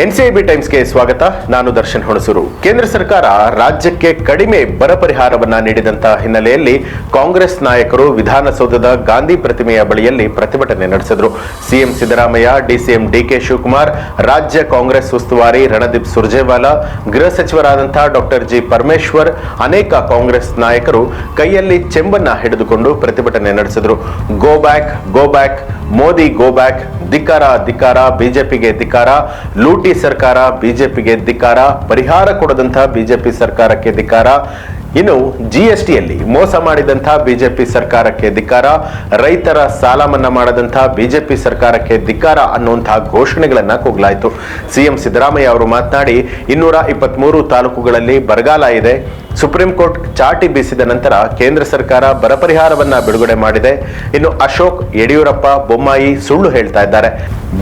NCIB ಟೈಮ್ಸ್ಗೆ ಸ್ವಾಗತ. ನಾನು ದರ್ಶನ್ ಹುಣಸೂರು. ಕೇಂದ್ರ ಸರ್ಕಾರ ರಾಜ್ಯಕ್ಕೆ ಕಡಿಮೆ ಬರ ಪರಿಹಾರವನ್ನ ನೀಡಿದಂತಹ ಹಿನ್ನೆಲೆಯಲ್ಲಿ ಕಾಂಗ್ರೆಸ್ ನಾಯಕರು ವಿಧಾನಸೌಧದ ಗಾಂಧಿ ಪ್ರತಿಮೆಯ ಬಳಿಯಲ್ಲಿ ಪ್ರತಿಭಟನೆ ನಡೆಸಿದರು. CM Siddaramaiah, DCM DK Shivakumar, ರಾಜ್ಯ ಕಾಂಗ್ರೆಸ್ ಉಸ್ತುವಾರಿ ರಣದೀಪ್ ಸುರ್ಜೇವಾಲಾ, ಗೃಹ ಸಚಿವರಾದಂತಹ ಡಾಕ್ಟರ್ ಜಿ ಪರಮೇಶ್ವರ್, ಅನೇಕ ಕಾಂಗ್ರೆಸ್ ನಾಯಕರು ಕೈಯಲ್ಲಿ ಚೆಂಬನ್ನ ಹಿಡಿದುಕೊಂಡು ಪ್ರತಿಭಟನೆ ನಡೆಸಿದರು. Go back go back, Modi go back, ಧಿಕ್ಕಾರ ಧಿಕ್ಕಾರ, ಬಿಜೆಪಿಗೆ ಧಿಕ್ಕಾರ, ಲೂಟಿ ಸರ್ಕಾರ, ಬಿಜೆಪಿಗೆ ಧಿಕ್ಕಾರ, ಪರಿಹಾರ ಕೊಡದಂತಹ ಬಿಜೆಪಿ ಸರ್ಕಾರಕ್ಕೆ ಧಿಕ್ಕಾರ. ಇನ್ನು ಜಿಎಸ್ಟಿಯಲ್ಲಿ ಮೋಸ ಮಾಡಿದಂತಹ ಬಿಜೆಪಿ ಸರ್ಕಾರಕ್ಕೆ ಧಿಕ್ಕಾರ. ರೈತರ ಸಾಲ ಮನ್ನಾ ಮಾಡದಂತಹ ಬಿಜೆಪಿ ಸರ್ಕಾರಕ್ಕೆ ಧಿಕ್ಕಾರ ಅನ್ನುವಂತಹ ಘೋಷಣೆಗಳನ್ನ ಕೂಗಲಾಯಿತು. ಸಿಎಂ ಸಿದ್ದರಾಮಯ್ಯ ಅವರು ಮಾತನಾಡಿ, ಇನ್ನೂರ ಇಪ್ಪತ್ಮೂರು ತಾಲೂಕುಗಳಲ್ಲಿ ಬರಗಾಲ ಇದೆ. ಸುಪ್ರೀಂ ಕೋರ್ಟ್ ಚಾಟಿ ಬೀಸಿದ ನಂತರ ಕೇಂದ್ರ ಸರ್ಕಾರ ಬರ ಪರಿಹಾರವನ್ನ ಬಿಡುಗಡೆ ಮಾಡಿದೆ. ಇನ್ನು ಅಶೋಕ್ ಯಡಿಯೂರಪ್ಪ ಬೊಮ್ಮಾಯಿ ಸುಳ್ಳು ಹೇಳ್ತಾ ಇದ್ದಾರೆ.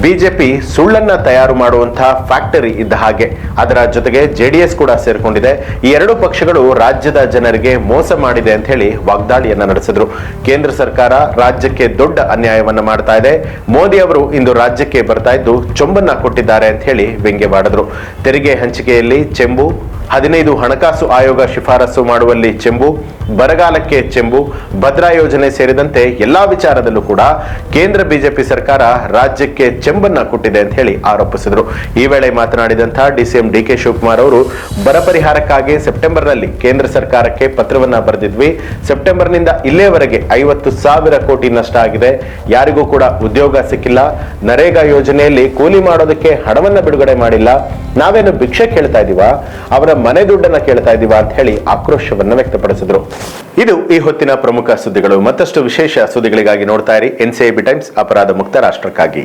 ಬಿಜೆಪಿ ಸುಳ್ಳನ್ನ ತಯಾರು ಮಾಡುವಂತಹ ಫ್ಯಾಕ್ಟರಿ ಇದ್ದ ಹಾಗೆ. ಅದರ ಜೊತೆಗೆ ಜೆಡಿಎಸ್ ಕೂಡ ಸೇರಿಕೊಂಡಿದೆ. ಈ ಎರಡು ಪಕ್ಷಗಳು ರಾಜ್ಯದ ಜನರಿಗೆ ಮೋಸ ಮಾಡಿದೆ ಅಂತ ಹೇಳಿ ವಾಗ್ದಾಳಿಯನ್ನ ನಡೆಸಿದ್ರು. ಕೇಂದ್ರ ಸರ್ಕಾರ ರಾಜ್ಯಕ್ಕೆ ದೊಡ್ಡ ಅನ್ಯಾಯವನ್ನ ಮಾಡ್ತಾ ಇದೆ. ಮೋದಿ ಅವರು ಇಂದು ರಾಜ್ಯಕ್ಕೆ ಬರ್ತಾ ಇದ್ದು ಚೊಂಬನ್ನ ಕೊಟ್ಟಿದ್ದಾರೆ ಅಂತ ಹೇಳಿ ವ್ಯಂಗ್ಯವಾಡಿದ್ರು. ತೆರಿಗೆ ಹಂಚಿಕೆಯಲ್ಲಿ ಚೆಂಬು ಹದಿನೈದು ಹಣಕಾಸು ಆಯೋಗ ಶಿಫಾರಸು ಮಾಡುವಲ್ಲಿ ಚೆಂಬು, ಬರಗಾಲಕ್ಕೆ ಚೆಂಬು, ಭದ್ರಾ ಯೋಜನೆ ಸೇರಿದಂತೆ ಎಲ್ಲಾ ವಿಚಾರದಲ್ಲೂ ಕೂಡ ಕೇಂದ್ರ ಬಿಜೆಪಿ ಸರ್ಕಾರ ರಾಜ್ಯಕ್ಕೆ ಚೆಂಬನ್ನ ಕೊಟ್ಟಿದೆ ಅಂತ ಹೇಳಿ ಆರೋಪಿಸಿದರು. ಈ ವೇಳೆ ಮಾತನಾಡಿದಂತಹ ಡಿಸಿಎಂ ಡಿಕೆ ಶಿವಕುಮಾರ್ ಅವರು, ಬರ ಪರಿಹಾರಕ್ಕಾಗಿ ಸೆಪ್ಟೆಂಬರ್ನಲ್ಲಿ ಕೇಂದ್ರ ಸರ್ಕಾರಕ್ಕೆ ಪತ್ರವನ್ನ ಬರೆದಿದ್ವಿ. ಸೆಪ್ಟೆಂಬರ್ನಿಂದ ಇಲ್ಲೇವರೆಗೆ ಐವತ್ತು ಸಾವಿರ ಕೋಟಿ ನಷ್ಟ ಆಗಿದೆ. ಯಾರಿಗೂ ಕೂಡ ಉದ್ಯೋಗ ಸಿಕ್ಕಿಲ್ಲ. ನರೇಗಾ ಯೋಜನೆಯಲ್ಲಿ ಕೂಲಿ ಮಾಡೋದಕ್ಕೆ ಹಣವನ್ನ ಬಿಡುಗಡೆ ಮಾಡಿಲ್ಲ. ನಾವೇನು ಭಿಕ್ಷೆ ಕೇಳ್ತಾ ಇದೀವ? ಅವರ ಮನೆ ದುಡ್ಡನ್ನ ಕೇಳ್ತಾ ಇದೀವ ಅಂತ ಹೇಳಿ ಆಕ್ರೋಶವನ್ನ ವ್ಯಕ್ತಪಡಿಸಿದ್ರು. ಇದು ಈ ಹೊತ್ತಿನ ಪ್ರಮುಖ ಸುದ್ದಿಗಳು. ಮತ್ತಷ್ಟು ವಿಶೇಷ ಸುದ್ದಿಗಳಿಗಾಗಿ ನೋಡ್ತಾ ಇರಿ ಎನ್ಸಿಐಬಿ ಟೈಮ್ಸ್, ಅಪರಾಧ ಮುಕ್ತ ರಾಷ್ಟ್ರಕ್ಕಾಗಿ.